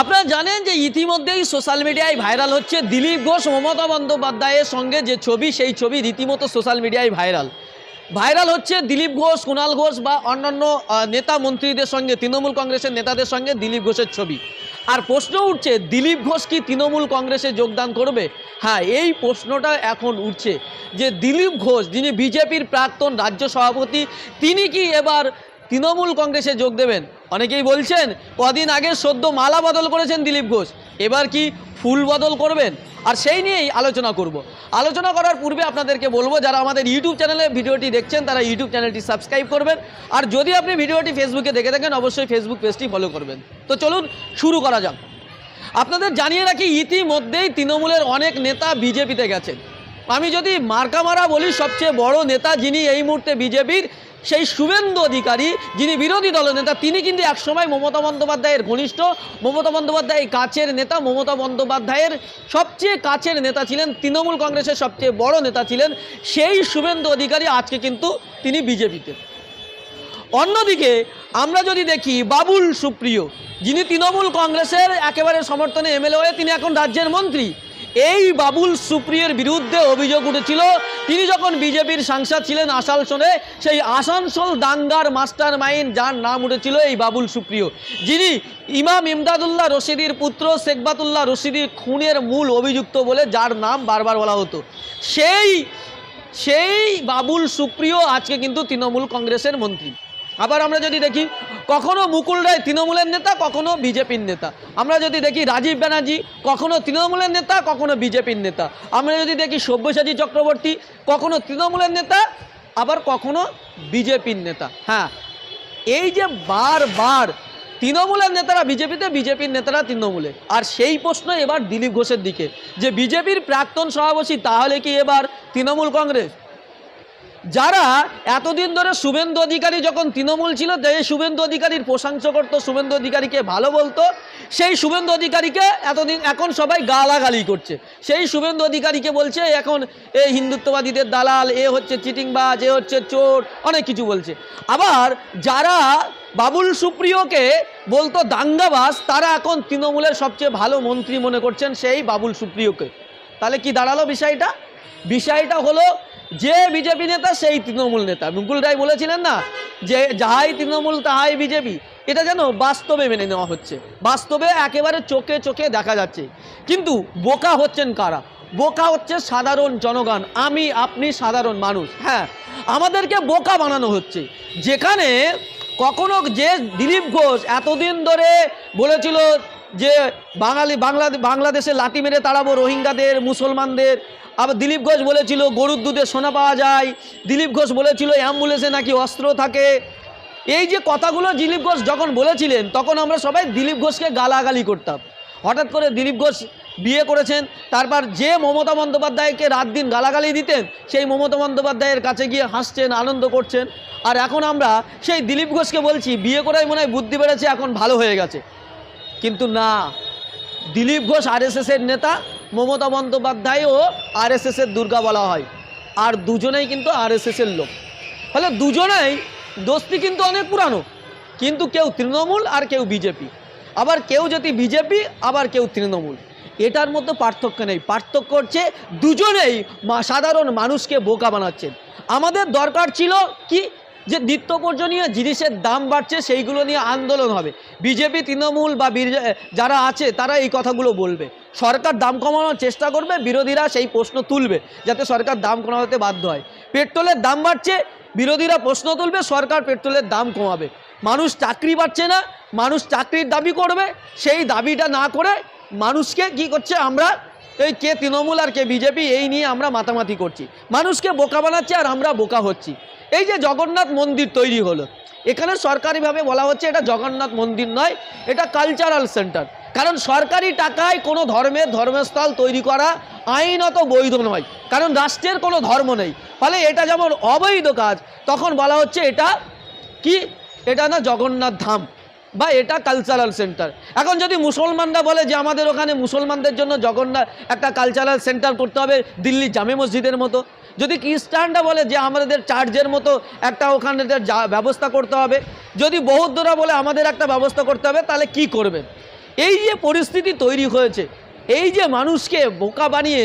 আপনারা জানেন যে ইতিমধ্যেই সোশ্যাল মিডিয়ায় ভাইরাল হচ্ছে দিলীপ ঘোষ, মমতা বন্দ্যোপাধ্যায়ের সঙ্গে যে ছবি, সেই ছবি রীতিমতো সোশ্যাল মিডিয়ায় ভাইরাল। ভাইরাল হচ্ছে দিলীপ ঘোষ কুণাল ঘোষ বা অন্যান্য নেতা মন্ত্রীদের সঙ্গে, তৃণমূল কংগ্রেসের নেতাদের সঙ্গে দিলীপ ঘোষের ছবি। আর প্রশ্ন উঠছে, দিলীপ ঘোষ কি তৃণমূল কংগ্রেসে যোগদান করবে? হ্যাঁ এই প্রশ্নটা এখন উঠছে যে দিলীপ ঘোষ, যিনি বিজেপির প্রাক্তন রাজ্য সভাপতি, তিনি কি এবার তৃণমূল কংগ্রেসে যোগ দেবেন? অনেকেই বলছেন, কদিন আগে সদ্য মালা বদল করেছেন দিলীপ ঘোষ। এবার কি ফুল বদল করবেন? আর সেই নিয়েই আলোচনা করব। আলোচনা করার পূর্বে আপনাদেরকে বলব, যারা আমাদের ইউটিউব চ্যানেলে ভিডিওটি দেখছেন, তারা ইউটিউব চ্যানেলটি সাবস্ক্রাইব করবেন। আর যদি আপনি ভিডিওটি ফেসবুকে দেখে থাকেন, অবশ্যই ফেসবুক পেজটি ফলো করবেন। তো চলুন শুরু করা যাক। আপনাদের জানিয়ে রাখি, ইতিমধ্যেই তৃণমূলের অনেক নেতা বিজেপিতে গেছেন। আমি যদি মার্কামারা বলি, সবচেয়ে বড় নেতা যিনি এই মুহূর্তে বিজেপির সেই শুভেন্দু অধিকারী, যিনি বিরোধী দলের দলনেতা তিনি কিন্তু একসময় মমতা বন্দ্যোপাধ্যায়ের ঘনিষ্ঠ। মমতা বন্দ্যোপাধ্যায় কাছের নেতা, মমতা বন্দ্যোপাধ্যায়ের সবচেয়ে কাছের নেতা ছিলেন, তৃণমূল কংগ্রেসের সবচেয়ে বড় নেতা ছিলেন। সেই শুভেন্দু অধিকারী আজকে কিন্তু তিনি বিজেপিতে। অন্যদিকে আমরা যদি দেখি বাবুল সুপ্রিয়, যিনি তৃণমূল কংগ্রেসের একেবারে সমর্থনে এমএলএ হয়ে তিনি এখন রাজ্যের মন্ত্রী। এই বাবুল সুপ্রিয়ের বিরুদ্ধে অভিযোগ উঠেছিল, তিনি যখন বিজেপির সাংসদ ছিলেন আসানসোলে, সেই আসানসোল দাঙ্গার মাস্টার মাইন্ড যার নাম উঠেছিল এই বাবুল সুপ্রিয়। যিনি ইমাম ইমদাদুল্লাহ রশিদির পুত্র, শেখবাতুল্লাহ রশিদির খুনের মূল অভিযুক্ত বলে যার নাম বারবার বলা হতো। সেই সেই বাবুল সুপ্রিয় আজকে কিন্তু তৃণমূল কংগ্রেসের মন্ত্রী। আবার আমরা যদি দেখি, কখনো মুকুল রায় তৃণমূলের নেতা, কখনো বিজেপির নেতা। আমরা যদি দেখি, রাজীব ব্যানার্জি, কখনো তৃণমূলের নেতা, কখনো বিজেপির নেতা। আমরা যদি দেখি, সব্যসাচী চক্রবর্তী, কখনো তৃণমূলের নেতা, আবার কখনো বিজেপির নেতা। হ্যাঁ এই যে বারবার তৃণমূলের নেতারা বিজেপিতে, বিজেপির নেতারা তৃণমূলে। আর সেই প্রশ্ন এবার দিলীপ ঘোষের দিকে, যে বিজেপির প্রাক্তন সভাপতি, তাহলে কি এবার তৃণমূল কংগ্রেস? যারা এতদিন ধরে শুভেন্দু অধিকারী যখন তৃণমূল ছিল যে শুভেন্দু অধিকারীর প্রশংসা করতো শুভেন্দু অধিকারীকে ভালো বলতো। সেই শুভেন্দু অধিকারীকে এতদিন এখন সবাই গালাগালি করছে। সেই শুভেন্দু অধিকারীকে বলছে, এখন এই হিন্দুত্ববাদীদের দালাল, এ হচ্ছে চিটিংবাজ, এ হচ্ছে চোর, অনেক কিছু বলছে। আবার যারা বাবুল সুপ্রিয়কে বলতো দাঙ্গাবাস তারা এখন তৃণমূলের সবচেয়ে ভালো মন্ত্রী মনে করছেন সেই বাবুল সুপ্রিয়কে। তাহলে কি দাঁড়াল বিষয়টা? বিষয়টা হলো যে বিজেপি নেতা, সেই তৃণমূল নেতা। মুকুল রায় বলেছিলেন না যে, যাহাই তৃণমূল, তাহাই বিজেপি। এটা যেন বাস্তবে মেনে নেওয়া হচ্ছে। বাস্তবে একেবারে চোখে চোখে দেখা যাচ্ছে। কিন্তু বোকা হচ্ছেন কারা? বোকা হচ্ছে সাধারণ জনগণ। আমি, আপনি সাধারণ মানুষ। হ্যাঁ আমাদেরকে বোকা বানানো হচ্ছে। যেখানে কখনো যে দিলীপ ঘোষ এতদিন ধরে বলেছিল যে বাঙালি বাংলা বাংলাদেশে লাঠি মেরে তাড়াবো রোহিঙ্গাদের, মুসলমানদের। আবার দিলীপ ঘোষ বলেছিল, গরুর দুধে সোনা পাওয়া যায়। দিলীপ ঘোষ বলেছিল, অ্যাম্বুলেন্সে নাকি অস্ত্র থাকে। এই যে কথাগুলো দিলীপ ঘোষ যখন বলেছিলেন, তখন আমরা সবাই দিলীপ ঘোষকে গালাগালি করতাম। হঠাৎ করে দিলীপ ঘোষ বিয়ে করেছেন, তারপর যে মমতা বন্দ্যোপাধ্যায়কে রাত দিন গালাগালি দিতেন, সেই মমতা বন্দ্যোপাধ্যায়ের কাছে গিয়ে হাসছেন, আনন্দ করছেন। আর এখন আমরা সেই দিলীপ ঘোষকে বলছি, বিয়ে করাই মনে হয় বুদ্ধি বেড়েছে, এখন ভালো হয়ে গেছে। কিন্তু না। দিলীপ ঘোষ আরএসএসের নেতা, মমতা বন্দ্যোপাধ্যায়ও আরএসএসের দুর্গা বলা হয়। আর দুজনেই কিন্তু আরএসএসের লোক। ফলে দুজনেই দোস্তি কিন্তু অনেক পুরানো। কিন্তু কেউ তৃণমূল আর কেউ বিজেপি। আবার কেউ যদি বিজেপি, আবার কেউ তৃণমূল। এটার মধ্যে পার্থক্য নেই। পার্থক্য হচ্ছে দুজনেই সাধারণ মানুষকে বোকা বানাচ্ছেন। আমাদের দরকার ছিল কি? যে নিত্য প্রয়োজনীয় জিনিসের দাম বাড়ছে, সেইগুলো নিয়ে আন্দোলন হবে। বিজেপি, তৃণমূল বা যারা আছে, তারা এই কথাগুলো বলবে। সরকার দাম কমানোর চেষ্টা করবে, বিরোধীরা সেই প্রশ্ন তুলবে, যাতে সরকার দাম কমাতে বাধ্য হয়। পেট্রোলের দাম বাড়ছে, বিরোধীরা প্রশ্ন তুলবে, সরকার পেট্রোলের দাম কমাবে। মানুষ চাকরি পাচ্ছে না, মানুষ চাকরির দাবি করবে, সেই দাবিটা না করে মানুষকে কি করছে আমরা, এই কে তৃণমূল আর কে বিজেপি, এই নিয়ে আমরা মাতামাতি করছি। মানুষকে বোকা বানাচ্ছে আর আমরা বোকা হচ্ছি। এই যে জগন্নাথ মন্দির তৈরি হলো, এখানে সরকারিভাবে বলা হচ্ছে এটা জগন্নাথ মন্দির নয়, এটা কালচারাল সেন্টার কারণ সরকারি টাকায় কোনো ধর্মের ধর্মস্থল তৈরি করা আইনত বৈধ নয়, কারণ রাষ্ট্রের কোনো ধর্ম নেই। ফলে এটা যেমন অবৈধ কাজ, তখন বলা হচ্ছে এটা কি? এটা না জগন্নাথ ধাম। বা এটা কালচারাল সেন্টার এখন যদি মুসলমানরা বলে যে আমাদের ওখানে মুসলমানদের জন্য জগন্নাথ একটা কালচারাল সেন্টার করতে হবে দিল্লি জামে মসজিদের মতো, যদি খ্রিস্টানরা বলে যে আমাদের চার্চের মতো একটা ওখানে ব্যবস্থা করতে হবে, যদি বৌদ্ধরা বলে আমাদের একটা ব্যবস্থা করতে হবে, তাহলে কি করবে? এই যে পরিস্থিতি তৈরি হয়েছে, এই যে মানুষকে বোকা বানিয়ে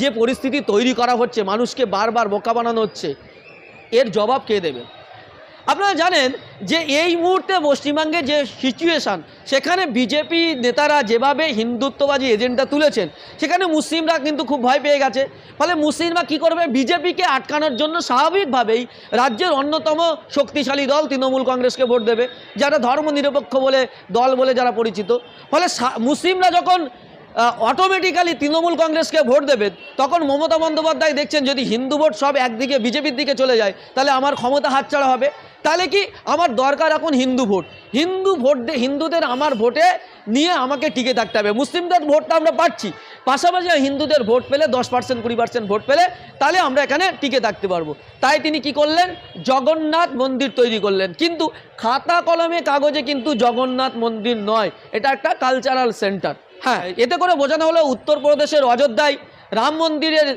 যে পরিস্থিতি তৈরি করা হচ্ছে, মানুষকে বারবার বোকা বানানো হচ্ছে, এর জবাব কে দেবে? আপনারা জানেন যে এই মুহূর্তে পশ্চিমবঙ্গে যে সিচুয়েশান সেখানে বিজেপি নেতারা যেভাবে হিন্দুত্ববাদী এজেন্ডা তুলেছেন, সেখানে মুসলিমরা কিন্তু খুব ভয় পেয়ে গেছে। ফলে মুসলিমরা কী করবে? বিজেপিকে আটকানোর জন্য স্বাভাবিকভাবেই রাজ্যের অন্যতম শক্তিশালী দল তৃণমূল কংগ্রেসকে ভোট দেবে, যারা ধর্মনিরপেক্ষ বলে, দল বলে যারা পরিচিত। ফলে মুসলিমরা যখন অটোমেটিক্যালি তৃণমূল কংগ্রেসকে ভোট দেবেন তখন মমতা বন্দ্যোপাধ্যায় দেখছেন যদি হিন্দু ভোট সব একদিকে বিজেপির দিকে চলে যায়, তাহলে আমার ক্ষমতা হাতছাড়া হবে। তাহলে কি আমার দরকার এখন হিন্দু ভোট? হিন্দু ভোট হিন্দুদের আমার ভোটে নিয়ে আমাকে টিকে থাকতে হবে। মুসলিমদের ভোটটা আমরা পাচ্ছি। পাশাপাশি হিন্দুদের ভোট পেলে দশ পার্সেন্ট কুড়ি পার্সেন্ট ভোট পেলে তাহলে আমরা এখানে টিকে থাকতে পারব। তাই তিনি কি করলেন? জগন্নাথ মন্দির তৈরি করলেন। কিন্তু খাতা কলমে কাগজে কিন্তু জগন্নাথ মন্দির নয়। এটা একটা কালচারাল সেন্টার হ্যাঁ এতে করে বোঝানো হলো উত্তরপ্রদেশের অযোধ্যায় রাম মন্দিরের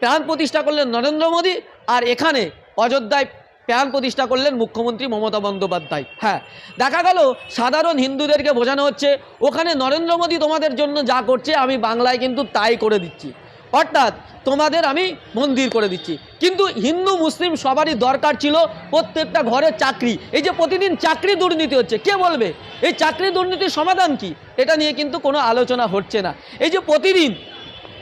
প্রাণ প্রতিষ্ঠা করলেন নরেন্দ্র মোদী। আর এখানে অযোধ্যায় প্রাণ প্রতিষ্ঠা করলেন মুখ্যমন্ত্রী মমতা বন্দ্যোপাধ্যায়। হ্যাঁ দেখা গেল সাধারণ হিন্দুদেরকে বোঝানো হচ্ছে, ওখানে নরেন্দ্র মোদী তোমাদের জন্য যা করছে আমি বাংলায় কিন্তু তাই করে দিচ্ছি। অর্থাৎ তোমাদের আমি মন্দির করে দিচ্ছি। কিন্তু হিন্দু, মুসলিম সবারই দরকার ছিল প্রত্যেকটা ঘরে চাকরি। এই যে প্রতিদিন চাকরি দুর্নীতি হচ্ছে, কে বলবে? এই চাকরি দুর্নীতির সমাধান কি? এটা নিয়ে কিন্তু কোনো আলোচনা হচ্ছে না। এই যে প্রতিদিন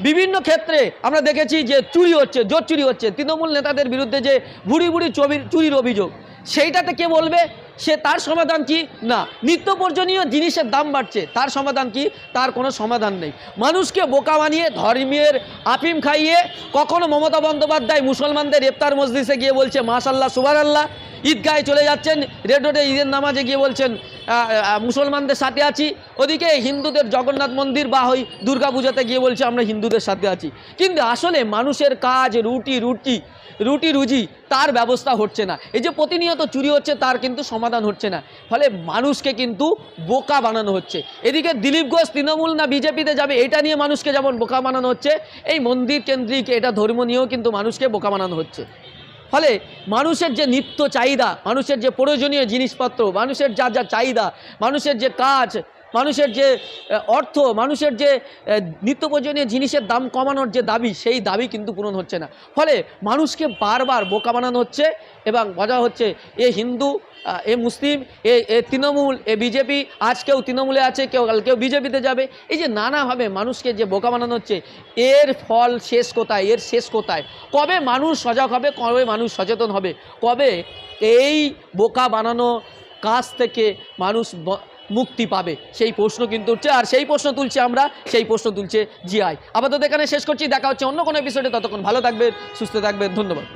বিভিন্ন ক্ষেত্রে আমরা দেখেছি যে চুরি হচ্ছে, জোর চুরি হচ্ছে। তৃণমূল নেতাদের বিরুদ্ধে যে বুড়ি বুড়ি চবির চুরির অভিযোগ, সেইটাতে কে বলবে? সে তার সমাধান কি? না। নিত্য প্রয়োজনীয় জিনিসের দাম বাড়ছে। তার সমাধান কি? তার কোনো সমাধান নেই। মানুষকে বোকা বানিয়ে ধর্মের আফিম খাইয়ে কখনো মমতা বন্দ্যোপাধ্যায় মুসলমানদের ইফতার মসজিদে গিয়ে বলছে মাশাল্লাহ সুবার আল্লাহ ঈদগাহে চলে যাচ্ছেন, রেড রোডে ঈদের নামাজে গিয়ে বলছেন মুসলমানদের সাথে আছি। ওদিকে হিন্দুদের জগন্নাথ মন্দির বা ওই দুর্গা পূজাতে গিয়ে বলছে, আমরা হিন্দুদের সাথে আছি। কিন্তু আসলে মানুষের কাজ রুটি রুটি রুটি রুজি, তার ব্যবস্থা হচ্ছে না। এই যে প্রতিনিয়ত চুরি হচ্ছে, তার কিন্তু সমাধান হচ্ছে না। ফলে মানুষকে কিন্তু বোকা বানানো হচ্ছে। এদিকে দিলীপ ঘোষ, তৃণমূল না বিজেপিতে যাবে, এটা নিয়ে মানুষকে যেমন বোকা বানানো হচ্ছে, এই মন্দির কেন্দ্রিক, এটা ধর্ম নিয়েও কিন্তু মানুষকে বোকা বানানো হচ্ছে। ফলে মানুষের যে নিত্য চাহিদা, মানুষের যে প্রয়োজনীয় জিনিসপত্র, মানুষের যা যা চাহিদা, মানুষের যে কাজ মানুষের যে অর্থ, মানুষের যে নিত্য প্রয়োজনীয় জিনিসের দাম কমানোর যে দাবি, সেই দাবি কিন্তু পূরণ হচ্ছে না। ফলে মানুষকে বারবার বোকা বানানো হচ্ছে এবং মজা হচ্ছে, এ হিন্দু এ মুসলিম, এ এ তৃণমূল, এ বিজেপি, আজ কেউ তৃণমূলে আছে, কেউ, কাল কেউ বিজেপিতে যাবে। এই যে নানাভাবে মানুষকে যে বোকা বানানো হচ্ছে, এর ফল শেষ কোথায়, এর শেষ কোথায়? কবে মানুষ সজাগ হবে, কবে মানুষ সচেতন হবে? কবে এই বোকা বানানো কাজ থেকে মানুষ মুক্তি পাবে। সেই প্রশ্ন কিন্তু উঠছে, আর সেই প্রশ্ন তুলছে আমরা, সেই প্রশ্ন তুলছে জিআই আপাতত এখানে শেষ করছি, দেখা হচ্ছে অন্য কোনো এপিসোডে ততক্ষণ ভালো থাকবেন, সুস্থ থাকবেন, ধন্যবাদ।